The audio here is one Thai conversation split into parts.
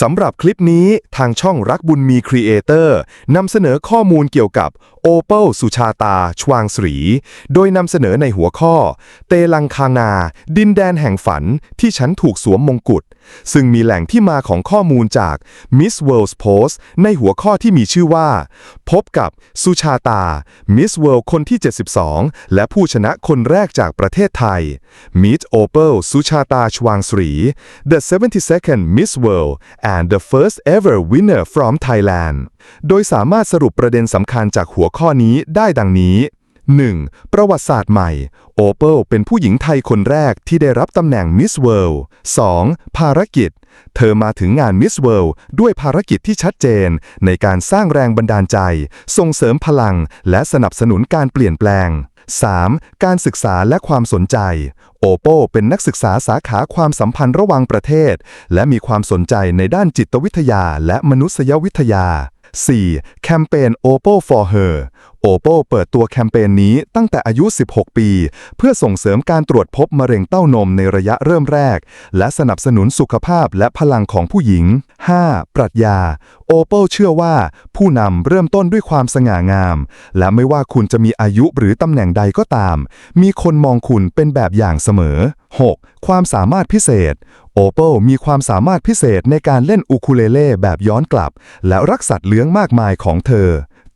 สำหรับคลิปนี้ทางช่องรักบุญมีครีเอเตอร์นำเสนอข้อมูลเกี่ยวกับโอเปิลสุชาตา ชวางสรี โดยนำเสนอในหัวข้อ เตลังคานา ดินแดนแห่งฝันที่ฉันถูกสวมมงกุฎซึ่งมีแหล่งที่มาของข้อมูลจาก Miss World's Post ในหัวข้อที่มีชื่อว่า พบกับสุชาตา Miss World คนที่ 72 และผู้ชนะคนแรกจากประเทศไทย Meet Opal สุชาตาชวางสรี The 72nd Miss World and the first ever winner from Thailand โดยสามารถสรุปประเด็นสำคัญจากหัวข้อนี้ได้ดังนี้ 1. ประวัติศาสตร์ใหม่ โอเปิลเป็นผู้หญิงไทยคนแรกที่ได้รับตำแหน่งมิสเวิลด์ 2. ภารกิจ เธอมาถึงงานมิสเวิลด์ด้วยภารกิจที่ชัดเจน ในการสร้างแรงบันดาลใจ ส่งเสริมพลัง และสนับสนุนการเปลี่ยนแปลง 3. การศึกษาและความสนใจ โอโปเป็นนักศึกษาสาขาความสัมพันธ์ระหว่างประเทศ และมีความสนใจในด้านจิตวิทยาและมนุษยวิทยา 4. แคมเปญ Oppo for Her Oppo เปิดตัวแคมเปญนี้ตั้งแต่อายุ 16 ปี เพื่อส่งเสริมการตรวจพบมะเร็งเต้านมในระยะเริ่มแรก และสนับสนุนสุขภาพและพลังของผู้หญิง 5. ปรัชญา Oppo เชื่อว่า ผู้นำเริ่มต้นด้วยความสง่างาม และไม่ว่าคุณจะมีอายุหรือตำแหน่งใดก็ตาม มีคนมองคุณเป็นแบบอย่างเสมอ 6. ความสามารถพิเศษโอเปิลมีความสามารถพิเศษในการเล่นอูคูเลเล่แบบย้อนกลับ และรักสัตว์เลี้ยงมากมายของเธอ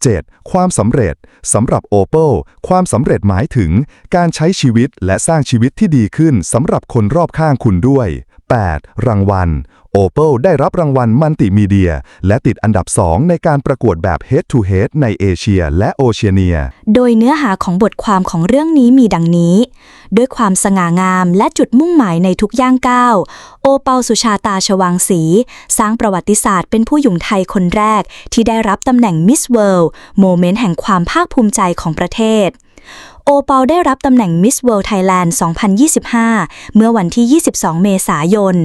7. ความสำเร็จสำหรับโอเปิลความสำเร็จหมายถึง การใช้ชีวิตและสร้างชีวิตที่ดีขึ้นสำหรับคนรอบข้างคุณด้วย 8. รางวัล โอเปิลได้รับรางวัลมัลติมีเดีย และติดอันดับ 2 ในการประกวดแบบ Head to Head ในเอเชียและโอเชียเนีย โดยเนื้อหาของบทความของเรื่องนี้มีดังนี้ ด้วยความสง่างามและจุดมุ่งหมายในทุกย่างก้าว โอเปาสุชาตาชวางศรีสร้างประวัติศาสตร์เป็นผู้หญิงไทยคนแรก ที่ได้รับตำแหน่งมิสเวิลด์โมเมนต์แห่งความภาคภูมิใจของประเทศ โอเปาได้รับตำแหน่ง Miss World Thailand 2025 เมื่อวันที่ 22 เมษายน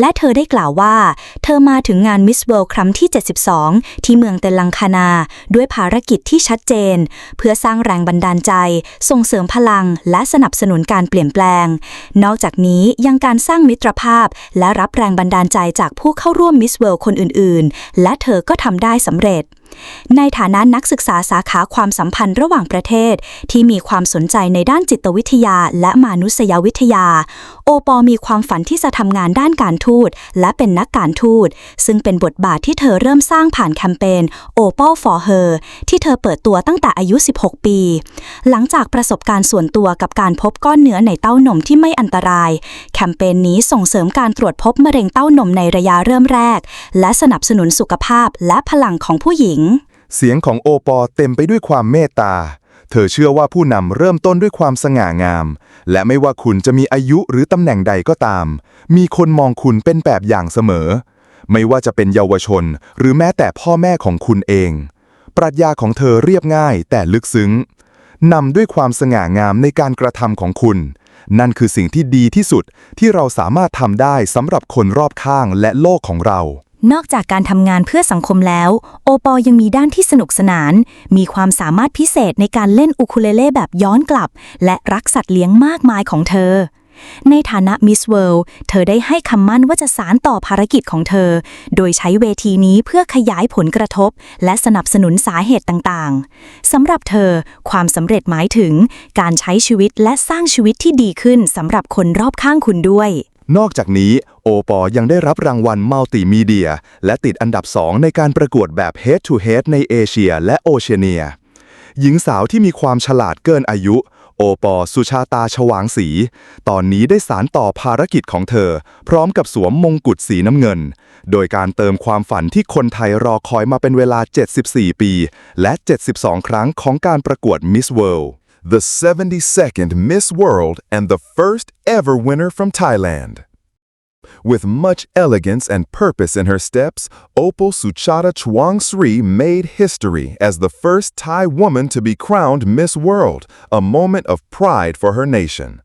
และเธอได้กล่าวว่า เธอมาถึงงาน Miss World ครั้งที่ 72 ที่เมืองเตลังคานา ด้วยภารกิจที่ชัดเจน เพื่อสร้างแรงบันดาลใจ ส่งเสริมพลัง และสนับสนุนการเปลี่ยนแปลง นอกจากนี้ยังการสร้างมิตรภาพ และรับแรงบันดาลใจจากผู้เข้าร่วม Miss World คนอื่น ๆ และเธอก็ทำได้สำเร็จ ในฐานะนักศึกษาสาขาความสัมพันธ์ระหว่างประเทศ ที่มีความสนใจในด้านจิตวิทยาและมานุษยวิทยา โอปอมีความฝันที่จะทำงานด้านการทูต และเป็นนักการทูต ซึ่งเป็นบทบาทที่เธอเริ่มสร้างผ่านแคมเปญ Opal for Her ที่เธอเปิดตัวตั้งแต่อายุ 16 ปี หลังจากประสบการณ์ส่วนตัวกับการพบก้อนเนื้อในเต้านมที่ไม่อันตราย แคมเปญนี้ส่งเสริมการตรวจพบมะเร็งเต้านมในระยะเริ่มแรก และสนับสนุนสุขภาพและพลังของผู้หญิง เสียงของโอปอเต็มไปด้วยความเมตตา เธอเชื่อว่าผู้นำเริ่มต้นด้วยความสง่างาม และไม่ว่าคุณจะมีอายุหรือตำแหน่งใดก็ตาม มีคนมองคุณเป็นแบบอย่างเสมอ ไม่ว่าจะเป็นเยาวชน หรือแม้แต่พ่อแม่ของคุณเอง ปรัชญาของเธอเรียบง่ายแต่ลึกซึ้งนำด้วยความสง่างามในการกระทำของคุณ นั่นคือสิ่งที่ดีที่สุดที่เราสามารถทำได้สำหรับคนรอบข้างและโลกของเรา นอกจากการทำงานเพื่อสังคมแล้ว โอปอยังมีด้านที่สนุกสนาน มีความสามารถพิเศษในการเล่นอูคูเลเล่แบบย้อนกลับ และรักสัตว์เลี้ยงมากมายของเธอ ในฐานะมิสเวิลด์เธอได้ให้คำมั่นว่าจะสารต่อภารกิจของเธอ โดยใช้เวทีนี้เพื่อขยายผลกระทบ และสนับสนุนสาเหตุต่างๆสำหรับเธอ ความสำเร็จหมายถึง การใช้ชีวิตและสร้างชีวิตที่ดีขึ้นสำหรับคนรอบข้างคุณด้วย นอกจากนี้โอปอยังได้รับรางวัลมัลติมีเดีย และติดอันดับ 2 ในการประกวดแบบ Head to Head ในเอเชียและโอเชียเนีย หญิงสาวที่มีความฉลาดเกินอายุ โอปอสุชาตาชวางสี ตอนนี้ได้สารต่อภารกิจของเธอ พร้อมกับสวมมงกุฎสีน้ำเงิน โดยการเติมความฝันที่คนไทยรอคอยมาเป็นเวลา 74 ปี และ 72 ครั้งของการประกวด Miss World the 72nd Miss World and the first ever winner from Thailand. With much elegance and purpose in her steps, Opal Suchata Chuang Sri made history as the first Thai woman to be crowned Miss World, a moment of pride for her nation.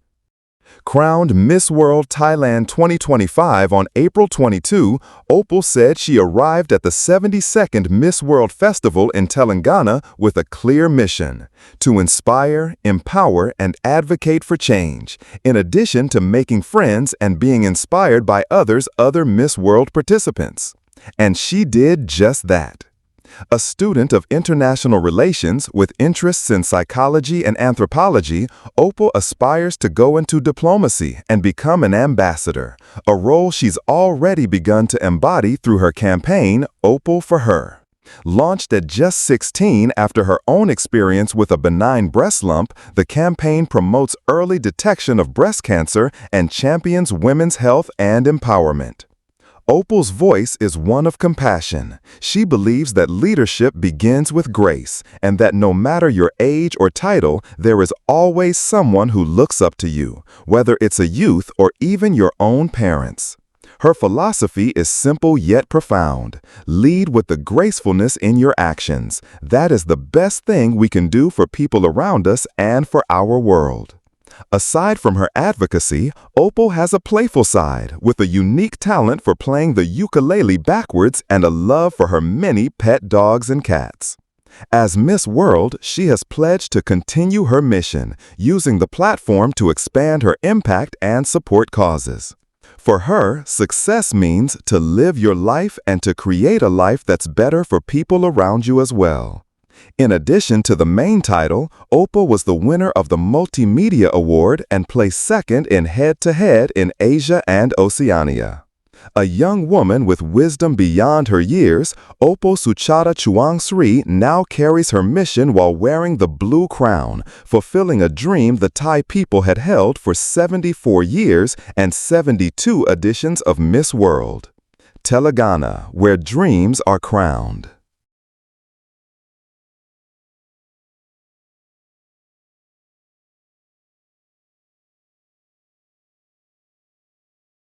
Crowned Miss World Thailand 2025 on April 22, Opal said she arrived at the 72nd Miss World Festival in Telangana with a clear mission to inspire, empower, and advocate for change, in addition to making friends and being inspired by others other Miss World participants. And she did just that. A student of international relations with interests in psychology and anthropology, Opal aspires to go into diplomacy and become an ambassador, a role she's already begun to embody through her campaign, Opal for Her. Launched at just 16 after her own experience with a benign breast lump, the campaign promotes early detection of breast cancer and champions women's health and empowerment. Opal's voice is one of compassion. She believes that leadership begins with grace and that no matter your age or title, there is always someone who looks up to you, whether it's a youth or even your own parents. Her philosophy is simple yet profound. Lead with the gracefulness in your actions. That is the best thing we can do for people around us and for our world. Aside from her advocacy, Opal has a playful side with a unique talent for playing the ukulele backwards and a love for her many pet dogs and cats. As Miss World, she has pledged to continue her mission, using the platform to expand her impact and support causes. For her, success means to live your life and to create a life that's better for people around you as well. In addition to the main title, Opal was the winner of the Multimedia Award and placed second in head to head in Asia and Oceania. A young woman with wisdom beyond her years, Opal Suchata Chuang Sri now carries her mission while wearing the blue crown, fulfilling a dream the Thai people had held for 74 years and 72 editions of Miss World. Telangana, where dreams are crowned.